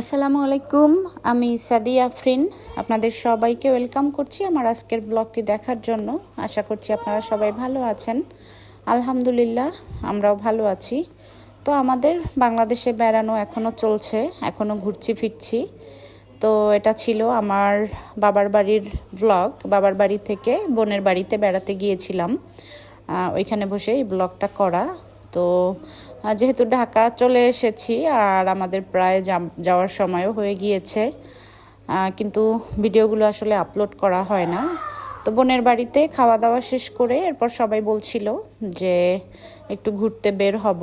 আসসালামু আলাইকুম, আমি সাদিয়া আফরিন। আপনাদের সবাইকে ওয়েলকাম করছি আমার আজকের ব্লগটি দেখার জন্য। আশা করছি আপনারা সবাই ভালো আছেন। আলহামদুলিল্লাহ, আমরাও ভালো আছি। তো আমাদের বাংলাদেশে বেড়ানো এখনও চলছে এখনও ঘুরছি ফিরছি। তো এটা ছিল আমার বাবার বাড়ির ব্লগ, বাবার বাড়ি থেকে বোনের বাড়িতে বেড়াতে গিয়েছিলাম। ওইখানে বসে এই ব্লগটা করা। তো যেহেতু ঢাকা চলে এসেছি আর আমাদের প্রায় যাওয়ার সময়ও হয়ে গিয়েছে কিন্তু ভিডিওগুলো আসলে আপলোড করা হয় না। তো বোনের বাড়িতে খাওয়া দাওয়া শেষ করে এরপর সবাই বলছিল যে একটু ঘুরতে বের হব।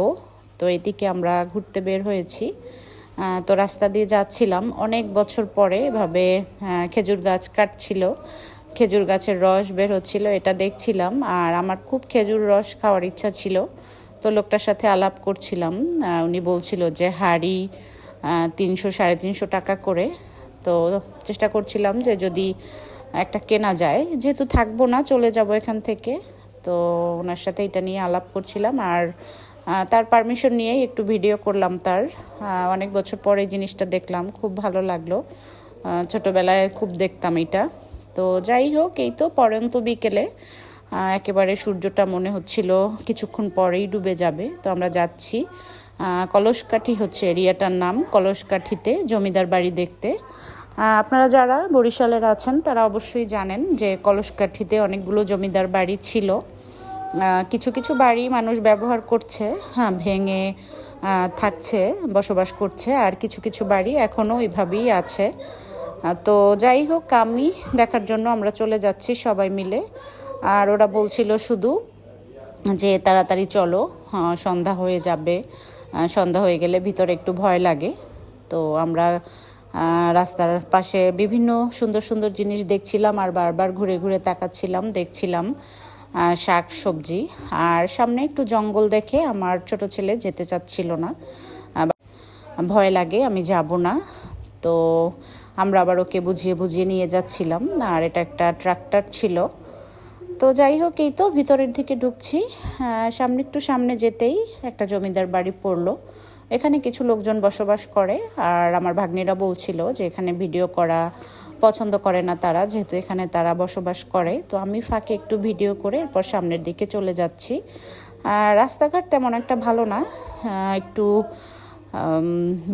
তো এদিকে আমরা ঘুরতে বের হয়েছি। তো রাস্তা দিয়ে যাচ্ছিলাম। অনেক বছর পরে এভাবে খেজুর গাছ কাটছিল। খেজুর গাছের রস বের হচ্ছিল, এটা দেখছিলাম। আর আমার খুব খেজুর রস খাওয়ার ইচ্ছা ছিল। তো লোকটার সাথে আলাপ করছিলাম। উনি বলছিল যে, হাড়ি তিনশো, সাড়ে তিনশো টাকা করে। তো চেষ্টা করছিলাম যে যদি একটা কেনা যায়, যেহেতু থাকব না, চলে যাব এখান থেকে। তো ওনার সাথে এটা নিয়ে আলাপ করছিলাম আর তার পারমিশন নিয়েই একটু ভিডিও করলাম তার। অনেক বছর পরে এই জিনিসটা দেখলাম, খুব ভালো লাগল। ছোটোবেলায় খুব দেখতাম এটা। তো যাই হোক, এই তো পরন্ত বিকেলে একেবারে সূর্যটা মনে হচ্ছিল কিছুক্ষণ পরেই ডুবে যাবে। তো আমরা যাচ্ছি। কলসকাঠি হচ্ছে এরিয়াটার নাম, কলসকাঠিতে, জমিদার বাড়ি দেখতে। আপনারা যারা বরিশালের আছেন, তারা অবশ্যই জানেন যে কলসকাঠিতে অনেকগুলো জমিদার বাড়ি ছিল। কিছু কিছু বাড়ি মানুষ ব্যবহার করছে হ্যাঁ ভেঙে থাকছে, বসবাস করছে, আর কিছু কিছু বাড়ি এখনও ওইভাবেই আছে। তো যাই হোক, আমি দেখার জন্য আমরা চলে যাচ্ছি সবাই মিলে। আর ওরা বলছিল শুধু যে তাড়াতাড়ি চলো সন্ধ্যা হয়ে যাবে সন্ধ্যা হয়ে গেলে ভিতরে একটু ভয় লাগে। তো আমরা রাস্তার পাশে বিভিন্ন সুন্দর সুন্দর জিনিস দেখছিলাম আর বারবার ঘুরে ঘুরে তাকাচ্ছিলাম, দেখছিলাম শাক, সবজি। আর সামনে একটু জঙ্গল দেখে আমার ছোট ছেলে যেতে চাচ্ছিল না। ভয় লাগে, আমি যাব না। তো আমরা আবার ওকে বুঝিয়ে বুঝিয়ে নিয়ে যাচ্ছিলাম। আর এটা একটা ট্রাক্টর ছিল। তো যাই হোক এই তো ভিতরের দিকে ঢুকছি। আহ, সামনে একটু সামনে যেতেই একটা জমিদার বাড়ি পড়ল। এখানে কিছু লোকজন বসবাস করে আর আমার ভাগ্নিরা বলছিল যে এখানে ভিডিও করা পছন্দ করে না তারা যেহেতু এখানে তারা বসবাস করে। তো আমি ফাঁকে একটু ভিডিও করে এরপর সামনের দিকে চলে যাচ্ছি। আর রাস্তাঘাট তেমন একটা ভালো না একটু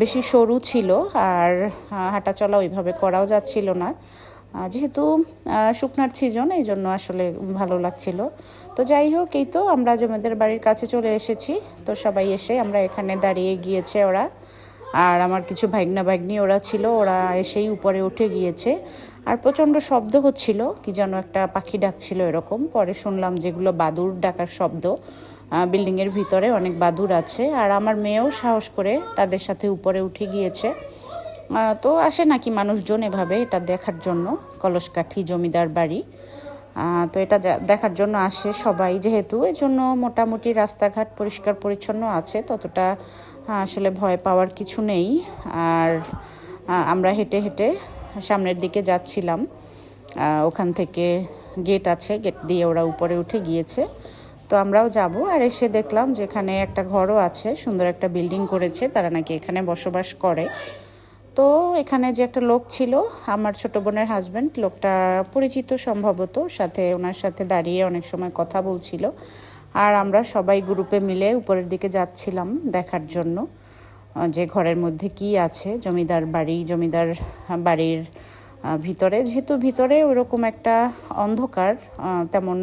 বেশি সরু ছিল আর আহ, হাঁটা চলা ওইভাবে করাও যাচ্ছিল না। যেহেতু শুকনার সিজন এই জন্য আসলে ভালো লাগছিল। তো যাই হোক, এই তো আমরা জমিদার বাড়ির কাছে চলে এসেছি। তো সবাই এসে আমরা এখানে দাঁড়িয়ে গিয়েছে ওরা। আর আমার কিছু ভাগ্না ভাগ্নি ওরা ছিল, ওরা এসেই উপরে উঠে গিয়েছে। আর প্রচণ্ড শব্দ হচ্ছিল, কি যেন একটা পাখি ডাকছিল এরকম। পরে শুনলাম যেগুলো বাদুর ডাকার শব্দ। বিল্ডিংয়ের ভিতরে অনেক বাদুর আছে। আর আমার মেয়েও সাহস করে তাদের সাথে উপরে উঠে গিয়েছে। তো আসে নাকি মানুষজন এভাবে এটা দেখার জন্য, কলসকাঠি জমিদার বাড়ি। তো এটা দেখার জন্য আসে সবাই, যেহেতু এই জন্য মোটামুটি রাস্তাঘাট পরিষ্কার পরিচ্ছন্ন আছে, ততটা আসলে ভয় পাওয়ার কিছু নেই। আর আমরা হেঁটে হেঁটে সামনের দিকে যাচ্ছিলাম। ওখান থেকে গেট আছে, গেট দিয়ে ওরা উপরে উঠে গিয়েছে। তো আমরাও যাব আর এসে দেখলাম যে এখানে একটা ঘরও আছে, সুন্দর একটা বিল্ডিং করেছে, তারা নাকি এখানে বসবাস করে। তো এখানে যে একটা লোক ছিল, আমার ছোট বোনের হাজব্যান্ড লোকটা পরিচিত সম্ভবত, সাথে ওনার সাথে দাঁড়িয়ে অনেক সময় কথা বলছিল। আর আমরা সবাই গ্রুপে মিলে উপরের দিকে যাচ্ছিলাম দেখার জন্য যে ঘরের মধ্যে কি আছে, জমিদার বাড়ি, জমিদার বাড়ির ভিতরে। যেহেতু ভিতরে ওরকম একটা অন্ধকার তেমন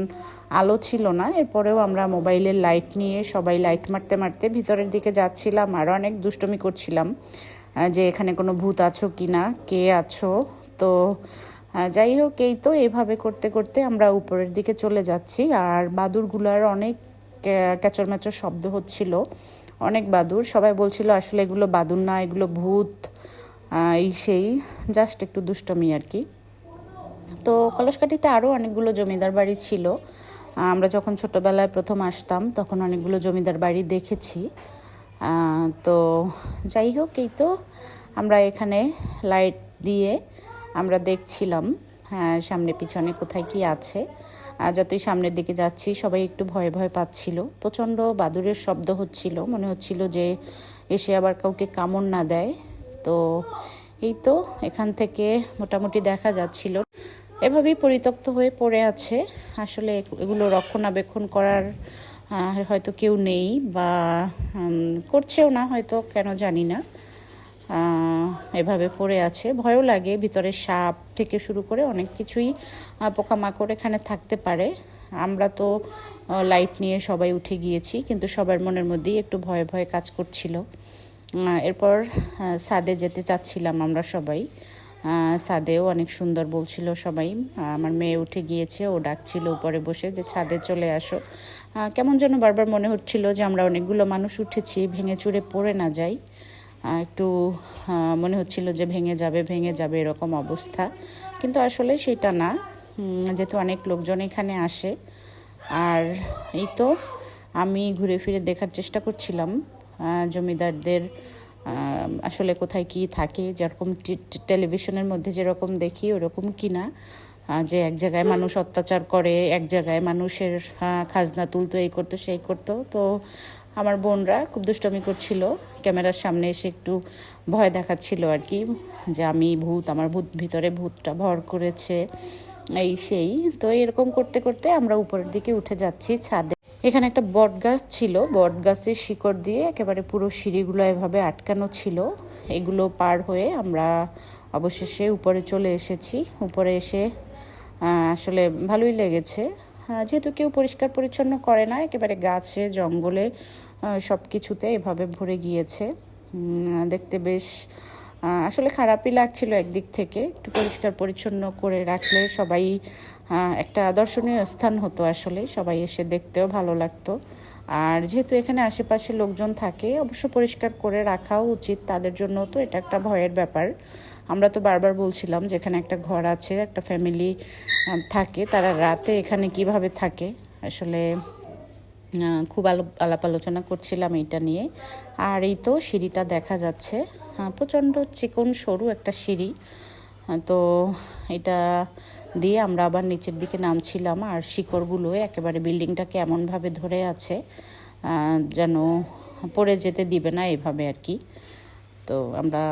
আলো ছিল না, এরপরেও আমরা মোবাইলের লাইট নিয়ে সবাই লাইট মারতে মারতে ভিতরের দিকে যাচ্ছিলাম, আর অনেক দুষ্টমি করছিলাম। যে এখানে কোনো ভূত আছো কি না, কে আছো? তো যাই হোক, এই তো এইভাবে করতে করতে আমরা উপরের দিকে চলে যাচ্ছি। আর বাদুরগুলার অনেক ক্যাচর ম্যাচর শব্দ হচ্ছিল। অনেক বাদুর। সবাই বলছিল, আসলে এগুলো বাদুর না, এগুলো ভূত। এই সেই, জাস্ট একটু দুষ্টমি আর কি। তো কলসকাঠিতে আরও অনেকগুলো জমিদার বাড়ি ছিল। আমরা যখন ছোটোবেলায় প্রথম আসতাম, তখন অনেকগুলো জমিদার বাড়ি দেখেছি। তো যাই হোক, এই তো আমরা এখানে লাইট দিয়ে আমরা দেখছিলাম হ্যাঁ সামনে পিছনে কোথায় কি আছে। যতই সামনের দিকে যাচ্ছি, সবাই একটু ভয় ভয় পাচ্ছিল। প্রচণ্ড বাদুরের শব্দ হচ্ছিল, মনে হচ্ছিল যে এসে আবার কাউকে কামড় না দেয়। তো এই তো এখান থেকে মোটামুটি দেখা যাচ্ছিল। এভাবেই পরিত্যক্ত হয়ে পড়ে আছে। আসলে এগুলো রক্ষণাবেক্ষণ করার হয়তো কেউ নেই বা করছেও না, হয়তো, কেন জানি না। এভাবে পড়ে আছে। ভয়ও লাগে, ভিতরে সাপ থেকে শুরু করে অনেক কিছুই পোকামাকড় এখানে থাকতে পারে। আমরা তো লাইট নিয়ে সবাই উঠে গিয়েছি, কিন্তু সবার মনের মধ্যেই একটু ভয়ে ভয়ে কাজ করছিল। এরপর ছাদে যেতে চাচ্ছিলাম আমরা সবাই। ছাদেও অনেক সুন্দর বলছিল সবাই। আমার মেয়ে উঠে গিয়েছে, ও ডাকছিল উপরে বসে যে, ছাদে চলে আসো। কেমন যেন বারবার মনে হচ্ছিল যে, আমরা অনেকগুলো মানুষ উঠেছি, ভেঙে চুরে পড়ে না যাই। একটু মনে হচ্ছিল যে, ভেঙে যাবে ভেঙে যাবে এরকম অবস্থা। কিন্তু আসলে সেটা না। যেহেতু অনেক লোকজন এখানে আসে। আর এই তো আমি ঘুরে ফিরে দেখার চেষ্টা করছিলাম। জমিদারদের আসলে কোথায় কি থাকে, যেরকম টেলিভিশনের মধ্যে যেরকম দেখি, ওরকম কি না যে এক জায়গায় মানুষ অত্যাচার করে, এক জায়গায় মানুষের খাজনা তুলতো, এই করতো, সেই করতো। তো আমার বোনরা খুব দুষ্টমি করছিল। ক্যামেরার সামনে এসে একটু ভয় দেখাচ্ছিল আর কি, যে আমি ভূত, আমার ভূত ভিতরে ভূতটা ভর করেছে, এই সেই। তো এরকম করতে করতে আমরা উপরের দিকে উঠে যাচ্ছি, ছাদে। এখানে একটা বট গাছ ছিল। বট গাছের শিকড় দিয়ে একেবারে পুরো সিঁড়িগুলো এভাবে আটকানো ছিল। এগুলো পার হয়ে আমরা অবশেষে উপরে চলে এসেছি। উপরে এসে আসলে ভালোই লেগেছে। যেহেতু কেউ পরিষ্কার পরিচ্ছন্ন করে না, একেবারে গাছে, জঙ্গলে সব কিছুতে এভাবে ভরে গিয়েছে। দেখতে বেশ আসলে খারাপই লাগছিল একদিক থেকে। একটু পরিষ্কার পরিচ্ছন্ন করে রাখলে সবাই একটা দর্শনীয় স্থান হতো আসলে। সবাই এসে দেখতেও ভালো লাগতো। আর যেহেতু এখানে আশেপাশে লোকজন থাকে, অবশ্য পরিষ্কার করে রাখাও উচিত। তাদের জন্য তো এটা একটা ভয়ের ব্যাপার। আমরা তো বারবার বলছিলাম যেখানে একটা ঘর আছে, একটা ফ্যামিলি থাকে। তারা রাতে এখানে কীভাবে থাকে? আসলে খুব আলো, আলাপ আলোচনা করছিলাম এইটা নিয়ে। আর এই তো সিঁড়িটা দেখা যাচ্ছে। প্রচণ্ড চিকন, সরু একটা সিঁড়ি। তো এটা দিয়ে আমরা আবার নিচের দিকে নামছিলাম আর শিকড়গুলো একেবারে বিল্ডিংটাকে এমনভাবে ধরে আছে যেন পড়ে যেতে দিবে না এভাবে আর কি। তো আমরা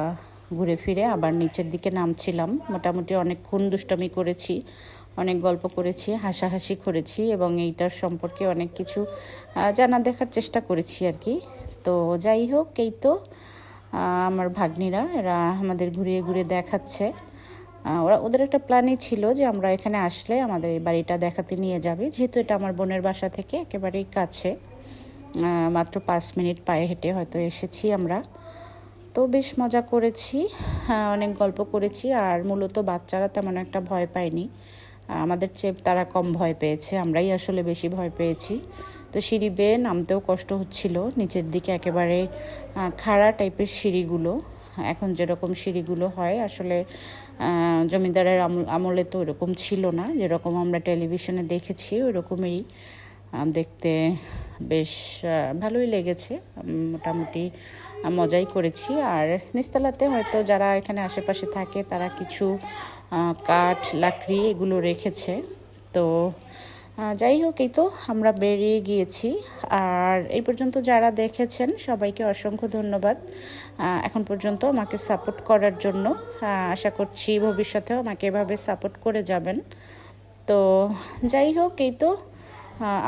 ঘুরে ফিরে আবার নিচের দিকে নামছিলাম। মোটামুটি অনেকক্ষণ দুষ্টমি করেছি, অনেক গল্প করেছি, হাসাহাসি করেছি এবং এইটার সম্পর্কে অনেক কিছু জানা দেখার চেষ্টা করেছি আর কি। তো যাই হোক, এই তো। আমার ভাগ্নিরা, এরা আমাদের ঘুরিয়ে ঘুরিয়ে দেখাচ্ছে। ওরা, ওদের একটা প্ল্যানই ছিল যে আমরা এখানে আসলে আমাদের এই বাড়িটা দেখাতে নিয়ে যাবে। যেহেতু এটা আমার বোনের বাসা থেকে একেবারেই কাছে মাত্র পাঁচ মিনিট পায়ে হেঁটে হয়তো এসেছি আমরা। তো বেশ মজা করেছি অনেক গল্প করেছি, আর মূলত বাচ্চারা তেমন একটা ভয় পায়নি। আমাদের চেয়ে তারা কম ভয় পেয়েছে, আমরাই আসলে বেশি ভয় পেয়েছি। তো সিঁড়ি বেয়ে নামতেও কষ্ট হচ্ছিল, নিচের দিকে একেবারে খাড়া টাইপের সিঁড়িগুলো। এখন যেরকম সিঁড়িগুলো হয়, আসলে জমিদারের আমল- তো ওরকম ছিল না। যেরকম আমরা টেলিভিশনে দেখেছি ওই রকমেরই দেখতে বেশ ভালোই লেগেছে। মোটামুটি মজাই করেছি। আর নিচতলাতে হয়তো যারা এখানে আশেপাশে থাকে, তারা কিছু কাঠ, লাকড়ি এগুলো রেখেছে। তো যাই হোক, এই তো আমরা বেরিয়ে গিয়েছি। আর এই পর্যন্ত যারা দেখেছেন, সবাইকে অসংখ্য ধন্যবাদ। এখন পর্যন্ত আমাকে সাপোর্ট করার জন্য আশা করছি ভবিষ্যতেও আমাকে এভাবে সাপোর্ট করে যাবেন। তো, যাই হোক, এই তো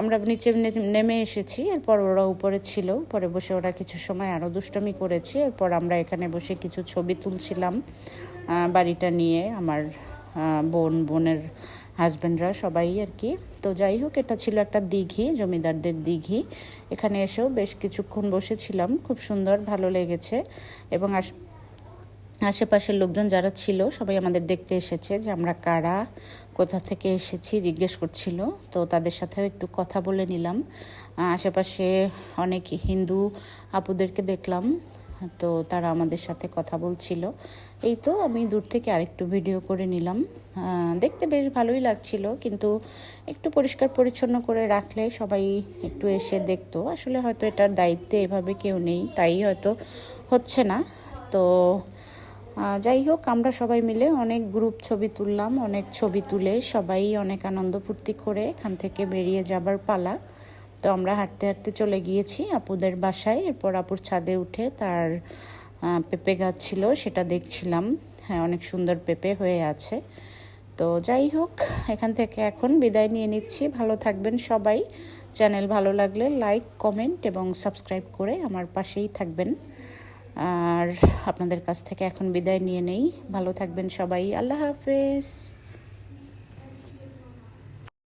আমরা নিচে নেমে এসেছি, এরপর ওরা উপরে ছিল, পরে বসে ওরা কিছু সময় আরও দুষ্টমি করেছে, এরপর আমরা এখানে বসে কিছু ছবি তুলছিলাম বাড়িটা নিয়ে, আমার বোন, বোনের হাজব্যান্ডরা সবাই আর কি। তো যাই হোক, এটা ছিল একটা দিঘি, জমিদারদের দিঘি, এখানে এসেও বেশ কিছুক্ষণ বসেছিলাম, খুব সুন্দর, ভালো লেগেছে, এবং আশ আশেপাশের লোকজন যারা ছিল, সবাই আমাদের দেখতে এসেছে যে আমরা কারা, কোথা থেকে এসেছি জিজ্ঞেস করছিল। তো তাদের সাথেও একটু কথা বলে নিলাম। আশেপাশে অনেক হিন্দু আপুদেরকে দেখলাম। তো তারা আমাদের সাথে কথা বলছিল। এই তো আমি দূর থেকে আরেকটু ভিডিও করে নিলাম। দেখতে বেশ ভালোই লাগছিল, কিন্তু একটু পরিষ্কার পরিচ্ছন্ন করে রাখলে সবাই একটু এসে দেখতো। আসলে হয়তো এটার দায়িত্বে এভাবে কেউ নেই, তাই হয়তো হচ্ছে না। তো যাই হোক, আমরা সবাই মিলে অনেক গ্রুপ ছবি তুললাম, অনেক ছবি তুলে সবাই অনেক আনন্দ ফুর্তি করে এখান থেকে বেরিয়ে যাবার পালা। তো আমরা হাঁটতে হাঁটতে চলে গিয়েছি আপুদের বাসায়। এরপর আপুর ছাদে উঠে তার পেঁপে গাছ ছিল, সেটা দেখছিলাম। হ্যাঁ অনেক সুন্দর পেঁপে হয়ে আছে। তো যাই হোক, এখান থেকে এখন বিদায় নিয়ে নিচ্ছি। ভালো থাকবেন সবাই। চ্যানেল ভালো লাগলে লাইক, কমেন্ট এবং সাবস্ক্রাইব করে আমার পাশেই থাকবেন। আর আপনাদের কাছ থেকে এখন বিদায় নিয়ে নেই। ভালো থাকবেন সবাই। আল্লাহ হাফেজ।